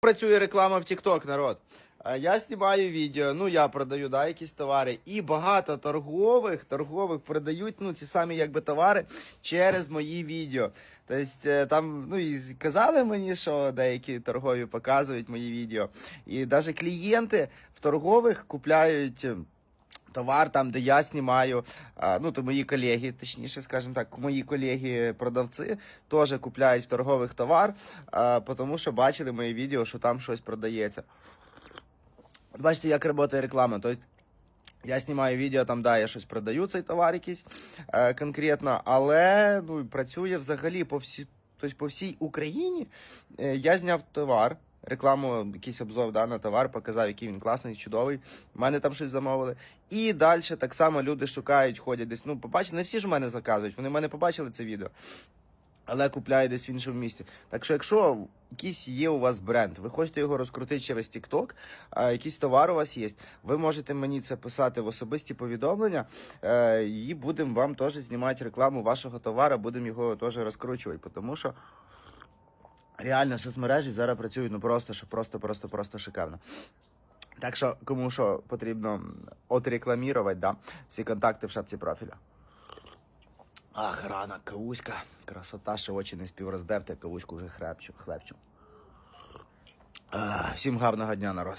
Працює реклама в TikTok, народ. Е, Я знімаю відео, ну я продаю да, якісь товари, і багато торгових торгових продають ну, ці самі якби товари через мої відео. Тобто е, там ну і казали мені, що деякі торгові показують мої відео. І навіть клієнти в торгових купляють. Товар там, де я знімаю, ну то мої колеги, точніше, скажімо так, мої колеги-продавці теж купляють в торгових товар, тому що бачили мої відео, що там щось продається. Бачите, як працює реклама. Тобто я знімаю відео, там, да, я щось продаю, цей товар якийсь е, конкретно, але ну, працює взагалі по, всі, тобто, по всій Україні. Е, я зняв товар, рекламу, якийсь обзор да, на товар, показав, який він класний, чудовий. У мене там щось замовили. І далі так само люди шукають, ходять десь. Ну, побачили, не всі ж в мене заказують, вони в мене побачили це відео. Але купляє десь в іншому місті. Так що, якщо якийсь є у вас бренд, ви хочете його розкрутити через TikTok, а якийсь товар у вас є, ви можете мені це писати в особисті повідомлення, е, і будемо вам теж знімати рекламу вашого товару, будемо його теж розкручувати, тому що реально соцмережі зараз працюють ну просто, що просто, просто, просто шикарно. Так що, кому що потрібно отрекламірувати, да, всі контакти в шапці профіля. Ах, рана, кавуська. Красота, ще очі не співроздевте, кавуську вже хлебчу. хлебчу. Всім гарного дня, народ.